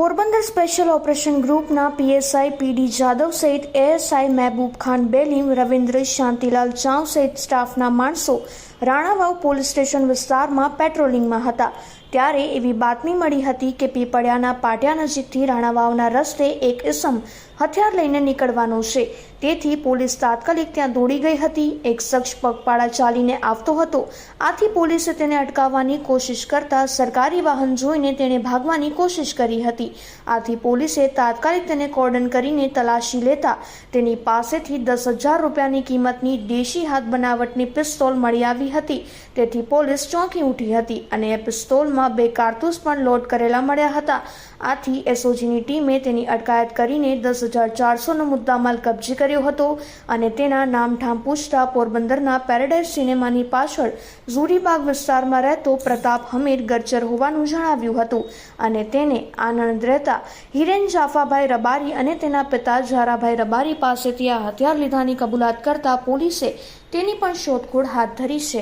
Porbandar special operation ગ્રુપના PSI PD Jadav સહિત ASI Mehboob Khan Belim, Ravindra Shantilal Chav સહિત સ્ટાફના માણસો રાણાવાવ પોલીસ સ્ટેશન વિસ્તારમાં પેટ્રોલિંગમાં હતા. ત્યારે એવી બાતમી મળી હતી કે પીપળિયાના પાટિયા નજીકથી રાણાવાવના રસ્તે એક ઇસમ હથિયાર લઈને નીકળવાનો છે. તેથી પોલીસ તાત્કાલિક ત્યાં દોડી ગઈ હતી. એક શખ્સ પગપાળા ચાલીને આવતો હતો. આથી પોલીસે તેને અટકાવવાની કોશિશ કરતા સરકારી વાહન જોઈને તેણે ભાગવાની કોશિશ કરી હતી. આથી પોલીસે તાત્કાલિક તેને કોર્ડન કરીને તલાશી લેતા તેની પાસેથી દસ હજાર રૂપિયાની કિંમતની દેશી હાથ બનાવટની પિસ્તોલ મળી આવી હતી. તેથી પોલીસ ચોંકી ઉઠી હતી અને પિસ્તોલમાં બે કારતૂસ પણ લોડ કરેલા મળ્યા હતા. આથી એસઓજીની ટીમે તેની અટકાયત કરીને દસ હજાર ચારસોનો મુદ્દામાલ કબજે કર્યો હતો અને તેના નામઠામ પૂછતા પોરબંદરના પેરેડાઇઝ સિનેમાની પાછળ ઝુરીબાગ વિસ્તારમાં રહેતો પ્રતાપ હમીર ગરચર હોવાનું જણાવ્યું હતું અને તેને આનંદ રહેતા હિરેન જાફાભાઈ રબારી અને તેના પિતા ઝારાભાઈ રબારી પાસેથી આ હથિયાર લીધાની કબૂલાત કરતા પોલીસે તેની પણ શોધખોળ હાથ ધરી છે.